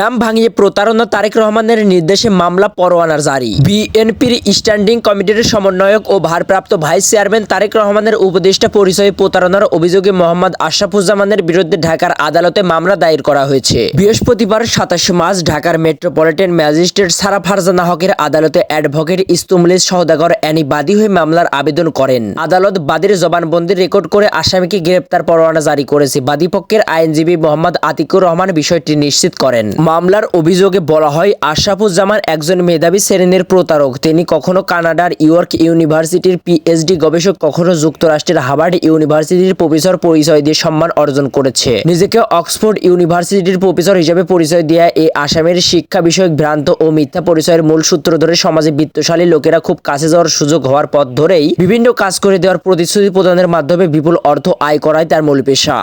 নাম ভাঙিয়ে প্রতারণা তারেক রহমানের নির্দেশে মামলা পরোয়ানা জারি। বিএনপির স্ট্যান্ডিং কমিটির সমন্বয়ক ও ভারপ্রাপ্ত ভাইস চেয়ারম্যান তারেক রহমানের উপদেষ্টা পরিচয়ে প্রতারণার অভিযোগে মোহাম্মদ আশরাফুজ্জামানের বিরুদ্ধে ঢাকার আদালতে মামলা দায়ের করা হয়েছে। বৃহস্পতিবার সাতাশে মার্চ ঢাকার মেট্রোপলিটন ম্যাজিস্ট্রেট সারা ফারজানা হকের আদালতে অ্যাডভোকেট ইস্তুমলিস সহদাগর অ্যানি বাদী হয়ে মামলার আবেদন করেন। আদালত বাদীর জবানবন্দি রেকর্ড করে আসামিকে গ্রেপ্তার পরোয়ানা জারি করেছে। বাদীপক্ষের আইনজীবী মোহাম্মদ আতিকুর রহমান বিষয়টি নিশ্চিত করেন। মামলার অভিযোগে বলা হয়, আশরাফুজ্জামান একজন মেধাবী শ্রেণির প্রতারক। তিনি কখনো কানাডার ইয়র্ক ইউনিভার্সিটির পিএইচডি গবেষক, কখনো যুক্তরাষ্ট্রের হার্ভার্ড ইউনিভার্সিটির প্রফেসর পরিচয় দিয়ে সম্মান অর্জন করেছে। নিজেকে অক্সফোর্ড ইউনিভার্সিটির প্রফেসর হিসেবে পরিচয় দেয়া এই আসামের শিক্ষা বিষয়ক ভ্রান্ত ও মিথ্যা পরিচয়ের মূল সূত্র ধরে সমাজে বিত্তশালী লোকেরা খুব কাছে যাওয়ার সুযোগ হওয়ার পথ ধরেই বিভিন্ন কাজ করে দেওয়ার প্রতিশ্রুতি প্রদানের মাধ্যমে বিপুল অর্থ আয় করায় তার মূল পেশা।